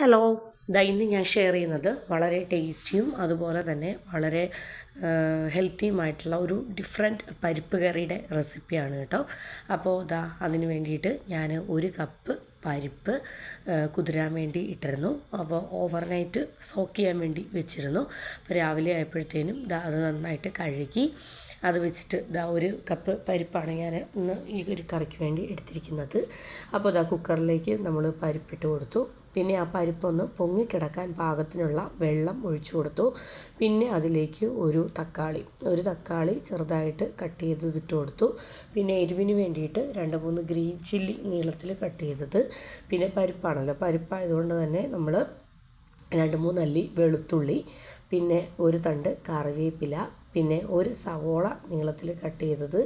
Hello. ഇതാ ഇന്ന് ഞാൻ ഷെയർ ചെയ്യുന്നത് വളരെ ടേസ്റ്റിയും അതുപോലെ തന്നെ വളരെ ഹെൽത്തിയുമായിട്ടുള്ള ഒരു ഡിഫറെന്റ് പരിപ്പ് കറിയുടെ റെസിപ്പിയാണ് കേട്ടോ. അപ്പോൾ ഇതാ അതിന് വേണ്ടിയിട്ട് ഞാൻ ഒരു കപ്പ് പരിപ്പ് കുതിരാൻ വേണ്ടി ഇട്ടിരുന്നു. അപ്പോൾ ഓവർനൈറ്റ് സോക്ക് ചെയ്യാൻ വേണ്ടി വെച്ചിരുന്നു. അപ്പോൾ രാവിലെ ആയപ്പോഴത്തേനും അത് നന്നായിട്ട് കഴുകി അത് വെച്ചിട്ട് ഇതാ ഒരു കപ്പ് പരിപ്പാണ് ഞാൻ ഇന്ന് ഈ ഒരു കറിക്ക് വേണ്ടി എടുത്തിരിക്കുന്നത്. അപ്പോൾ ഇതാ കുക്കറിലേക്ക് നമ്മൾ പരിപ്പിട്ട് കൊടുത്തു. പിന്നെ ആ പരിപ്പൊന്ന് പൊങ്ങിക്കിടക്കാൻ പാകത്തിനുള്ള വെള്ളം ഒഴിച്ചു കൊടുത്തു. പിന്നെ അതിലേക്ക് ഒരു തക്കാളി ഒരു തക്കാളി ചെറുതായിട്ട് കട്ട് ചെയ്തത് ഇട്ട് കൊടുത്തു. പിന്നെ എരിവിന് വേണ്ടിയിട്ട് രണ്ട് മൂന്ന് ഗ്രീൻ ചില്ലി നീളത്തിൽ കട്ട് ചെയ്തത്. പിന്നെ പരിപ്പാണല്ലോ പരിപ്പായതുകൊണ്ട് തന്നെ നമ്മൾ രണ്ട് മൂന്നല്ലി വെളുത്തുള്ളി പിന്നെ ഒരു തണ്ട് കറിവേപ്പില പിന്നെ ഒരു സവോള നീളത്തിൽ കട്ട് ചെയ്തത്.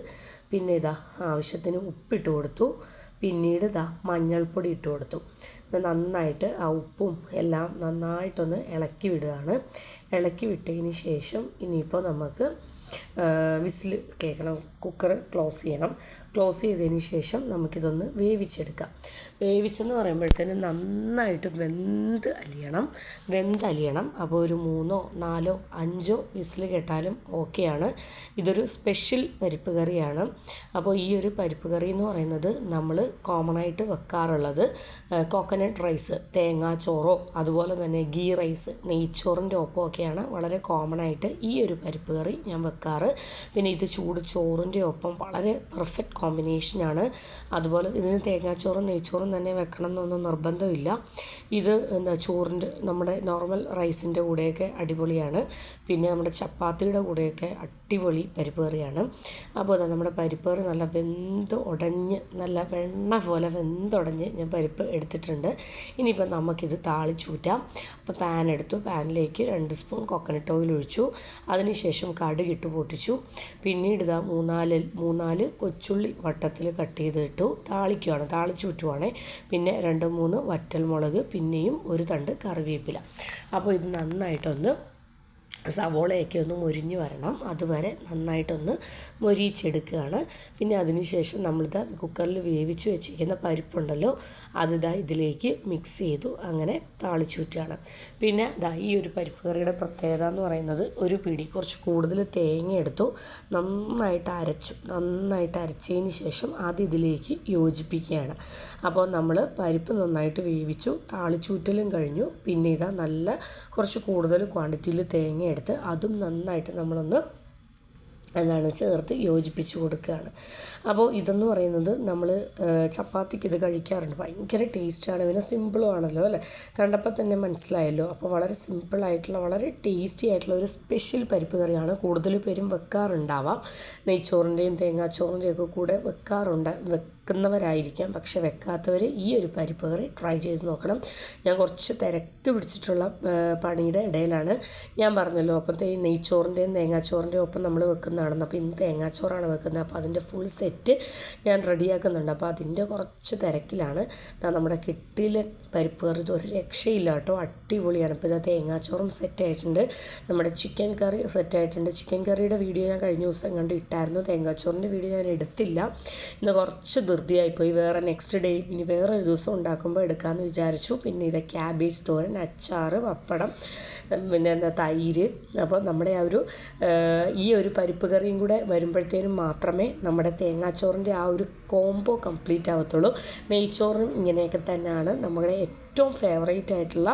പിന്നെ ഇതാ ആവശ്യത്തിന് ഉപ്പിട്ട് കൊടുത്തു. പിന്നീട് ഇതാ മഞ്ഞൾപ്പൊടി ഇട്ട് കൊടുത്തു. നന്നായിട്ട് ആ ഉപ്പും എല്ലാം നന്നായിട്ടൊന്ന് ഇളക്കി വിടുകയാണ്. ഇളക്കി വിട്ടതിന് ശേഷം ഇനിയിപ്പോൾ നമുക്ക് വിസിൽ കേൾക്കണം കുക്കർ ക്ലോസ് ചെയ്യണം. ക്ലോസ് ചെയ്തതിന് ശേഷം നമുക്കിതൊന്ന് വേവിച്ചെടുക്കാം. വേവിച്ചെന്ന് പറയുമ്പോഴത്തേനും നന്നായിട്ട് വെന്ത് അലിയണം. വെന്ത് അലിയണം. അപ്പോൾ ഒരു മൂന്നോ നാലോ അഞ്ചോ വിസിൽ കേട്ടാലും ഓക്കെയാണ്. ഇതൊരു സ്പെഷ്യൽ പരിപ്പ് കറിയാണ്. അപ്പോൾ ഈ ഒരു പരിപ്പ് കറി എന്ന് പറയുന്നത് നമ്മൾ കോമൺ ആയിട്ട് വെക്കാറുള്ളത് കോക്കനട്ട് റൈസ് തേങ്ങാ ചോറോ അതുപോലെ തന്നെ ഗീ റൈസ് നെയ്ച്ചോറിന്റെ ഒപ്പമൊക്കെയാണ് വളരെ കോമൺ ആയിട്ട് ഈ ഒരു പരിപ്പ് കറി ഞാൻ വെക്കാറ്. പിന്നെ ഇത് ചൂട് ചോറിന്റെ ഒപ്പം വളരെ പെർഫെക്റ്റ് കോമ്പിനേഷനാണ് അതുപോലെ ഇതിന് തേങ്ങാച്ചോറും നെയ്ച്ചോറും തന്നെ വെക്കണം എന്നൊന്നും നിർബന്ധമില്ല. ഇത് എന്താ ചോറിന്റെ നമ്മുടെ നോർമൽ റൈസിന്റെ കൂടെയൊക്കെ അടിപൊളിയാണ്. പിന്നെ നമ്മുടെ ചപ്പാത്തിയുടെ കൂടെയൊക്കെ അടിപൊളി പരിപ്പ് കറിയാണ്. അപ്പോൾ നമ്മുടെ പരിപ്പ് കറി നല്ല വെന്ത് ഉടഞ്ഞ് നല്ല വെണ്ണ പോലെ വെന്തുടഞ്ഞ് ഞാൻ പരിപ്പ് എടുത്തിട്ടുണ്ട്. ഇനിയിപ്പോൾ നമുക്കിത് താളിച്ചൂറ്റാം. അപ്പോൾ പാൻ എടുത്തു. പാനിലേക്ക് രണ്ട് സ്പൂൺ കൊക്കനട്ട് ഓയിൽ ഒഴിച്ചു. അതിനുശേഷം കടുകിട്ട് പൊട്ടിച്ചു. പിന്നീട് ഇതാ മൂന്നാൽ മൂന്നാൽ കൊച്ചുള്ളി വട്ടത്തിൽ കട്ട് ചെയ്തിട്ടു താളിക്കുവാണ്. താളിച്ചൂറ്റുവാണ്. പിന്നെ രണ്ട് മൂന്ന് വറ്റൽമുളക് പിന്നെയും ഒരു തണ്ട് കറിവേപ്പില. അപ്പോൾ ഇത് നന്നായിട്ടൊന്ന് സവോളയൊക്കെ ഒന്ന് മൊരിഞ്ഞ് വരണം. അതുവരെ നന്നായിട്ടൊന്ന് മൊരിയിച്ചെടുക്കുകയാണ്. പിന്നെ അതിനുശേഷം നമ്മളിത് കുക്കറിൽ വേവിച്ച് വെച്ചിരിക്കുന്ന പരിപ്പുണ്ടല്ലോ അതിതാ ഇതിലേക്ക് മിക്സ് ചെയ്തു അങ്ങനെ താളിച്ചൂറ്റാണ് പിന്നെ ദാ ഈ ഒരു പരിപ്പ് കറിയുടെ പ്രത്യേകത എന്ന് പറയുന്നത് ഒരു പിടി കുറച്ച് കൂടുതൽ തേങ്ങ എടുത്തു നന്നായിട്ട് അരച്ചു. നന്നായിട്ട് അരച്ചതിന് ശേഷം അത് ഇതിലേക്ക് യോജിപ്പിക്കുകയാണ്. അപ്പോൾ നമ്മൾ പരിപ്പ് നന്നായിട്ട് വേവിച്ചു താളിച്ചൂറ്റലും കഴിഞ്ഞു. പിന്നെ ഇതാ നല്ല കുറച്ച് കൂടുതൽ ക്വാണ്ടിറ്റിയിൽ തേങ്ങ എടുത്ത് അതും നന്നായിട്ട് നമ്മളൊന്ന് എന്താണ് ചേർത്ത് യോജിപ്പിച്ച് കൊടുക്കുകയാണ്. അപ്പോൾ ഇതെന്ന് പറയുന്നത് നമ്മൾ ചപ്പാത്തിക്ക് ഇത് കഴിക്കാറുണ്ട്. ഭയങ്കര ടേസ്റ്റാണ്. പിന്നെ സിമ്പിളും ആണല്ലോ അല്ലേ? കണ്ടപ്പോൾ തന്നെ മനസ്സിലായല്ലോ. അപ്പോൾ വളരെ സിമ്പിളായിട്ടുള്ള വളരെ ടേസ്റ്റി ആയിട്ടുള്ള ഒരു സ്പെഷ്യൽ പരിപ്പ് കറിയാണ് കൂടുതൽ പേരും വെക്കാറുണ്ടാവാം. നെയ്ച്ചോറിന്റെയും തേങ്ങാച്ചോറിന്റെയും ഒക്കെ കൂടെ വെക്കാറുണ്ട് വെക്കുന്നവരായിരിക്കാം. പക്ഷെ വെക്കാത്തവർ ഈ ഒരു പരിപ്പ് കറി ട്രൈ ചെയ്ത് നോക്കണം. ഞാൻ കുറച്ച് തിരക്ക് പിടിച്ചിട്ടുള്ള പണിയുടെ ഇടയിലാണ്. ഞാൻ പറഞ്ഞല്ലോ അപ്പം നെയ്ച്ചോറിന്റെയും തേങ്ങാച്ചോറിന്റെയും ഒപ്പം നമ്മൾ വെക്കുന്നതാണെന്ന്. അപ്പോൾ ഇന്ന് തേങ്ങാച്ചോറാണ് വെക്കുന്നത്. അപ്പോൾ അതിന്റെ ഫുൾ സെറ്റ് ഞാൻ റെഡിയാക്കുന്നുണ്ട് അപ്പോൾ അതിന്റെ കുറച്ച് തിരക്കിലാണ്. നമ്മുടെ കിട്ടിയിൽ പരിപ്പ് കറി ഒരു രക്ഷയില്ല കേട്ടോ. അടിപൊളിയാണ്. ഇപ്പോൾ ഇത് തേങ്ങാച്ചോറും സെറ്റായിട്ടുണ്ട് നമ്മുടെ ചിക്കൻ കറി സെറ്റായിട്ടുണ്ട് ചിക്കൻ കറിയുടെ വീഡിയോ ഞാൻ കഴിഞ്ഞ ദിവസം കണ്ട് ഇട്ടായിരുന്നു. തേങ്ങാച്ചോറിന്റെ വീഡിയോ ഞാൻ എടുത്തില്ല. ഇന്ന് കുറച്ച് ധൃതിയായിപ്പോയി വേറെ നെക്സ്റ്റ് ഡേ ഇനി ഒരു ദിവസം ഉണ്ടാക്കുമ്പോൾ എടുക്കാമെന്ന് വിചാരിച്ചു. പിന്നെ ഇത് ക്യാബേജ് തോരൻ അച്ചാർ പപ്പടം പിന്നെ എന്താ തൈര്. അപ്പോൾ നമ്മുടെ ആ ഒരു ഈ ഒരു പരിപ്പ് കറിയും കൂടെ വരുമ്പോഴത്തേനും മാത്രമേ നമ്മുടെ തേങ്ങാച്ചോറിന്റെ ആ ഒരു കോംബോ കംപ്ലീറ്റ് ആവത്തുള്ളൂ. നെയ്ച്ചോറും ഇങ്ങനെയൊക്കെ തന്നെയാണ് നമ്മുടെ ഏറ്റവും ഫേവറേറ്റ് ആയിട്ടുള്ള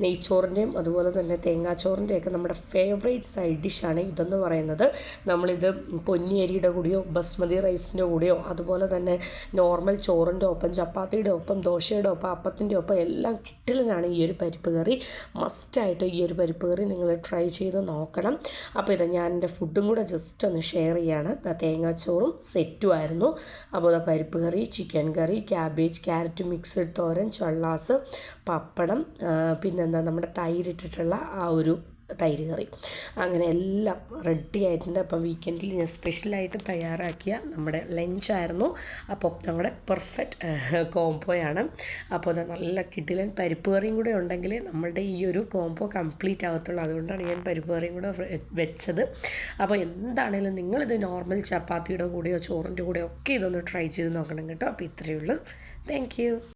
നെയ്ച്ചോറിന്റെയും അതുപോലെ തന്നെ തേങ്ങാച്ചോറിന്റെയൊക്കെ നമ്മുടെ ഫേവറേറ്റ് സൈഡ് ഡിഷാണ് ഇതെന്ന് പറയുന്നത്. നമ്മളിത് പൊന്നിയരിയുടെ കൂടിയോ ബസ്മതി റൈസിന്റെ കൂടിയോ അതുപോലെ തന്നെ നോർമൽ ചോറിന്റെ ഒപ്പം ചപ്പാത്തിയുടെ ഒപ്പം ദോശയുടെ ഒപ്പം അപ്പത്തിന്റെ ഒപ്പം എല്ലാം കിട്ടലിനാണ് ഈ ഒരു പരിപ്പ് കറി. മസ്റ്റായിട്ട് ഈ ഒരു പരിപ്പ് കറി നിങ്ങൾ ട്രൈ ചെയ്ത് നോക്കണം. അപ്പോൾ ഇത് ഞാൻ എന്റെ ഫുഡും കൂടെ ജസ്റ്റ് ഒന്ന് ഷെയർ ചെയ്യാണ്. തേങ്ങാച്ചോറും സെറ്റും ആയിരുന്നു. അപ്പോൾ പരിപ്പ് കറി ചിക്കൻ കറി ക്യാബേജ് ക്യാരറ്റ് മിക്സഡ് തോരൻ ചള്ളാസ് പപ്പടം പിന്നെന്താ നമ്മുടെ തൈരിട്ടിട്ടുള്ള ആ ഒരു തൈര് കറി. അങ്ങനെ എല്ലാം റെഡി ആയിട്ടുണ്ട്. അപ്പം വീക്കെൻഡിൽ ഞാൻ സ്പെഷ്യലായിട്ട് തയ്യാറാക്കിയ നമ്മുടെ ലഞ്ചായിരുന്നു അപ്പോൾ ഞങ്ങളുടെ പെർഫെക്റ്റ് കോംബോയാണ് അപ്പോൾ അത് നല്ല കിഡിലൻ പരിപ്പ് കറിയും കൂടെ ഉണ്ടെങ്കിൽ നമ്മളുടെ ഈ ഒരു കോംബോ കംപ്ലീറ്റ് ആകത്തുള്ളൂ അതുകൊണ്ടാണ് ഞാൻ പരിപ്പ് കറിയും കൂടെ വെച്ചത്. അപ്പോൾ എന്താണേലും നിങ്ങളിത് നോർമൽ ചപ്പാത്തിയുടെ കൂടെയോ ചോറിന്റെ കൂടെയോ ഒക്കെ ഇതൊന്ന് ട്രൈ ചെയ്ത് നോക്കണം കേട്ടോ. അപ്പോൾ ഇത്രയേ ഉള്ളൂ. താങ്ക്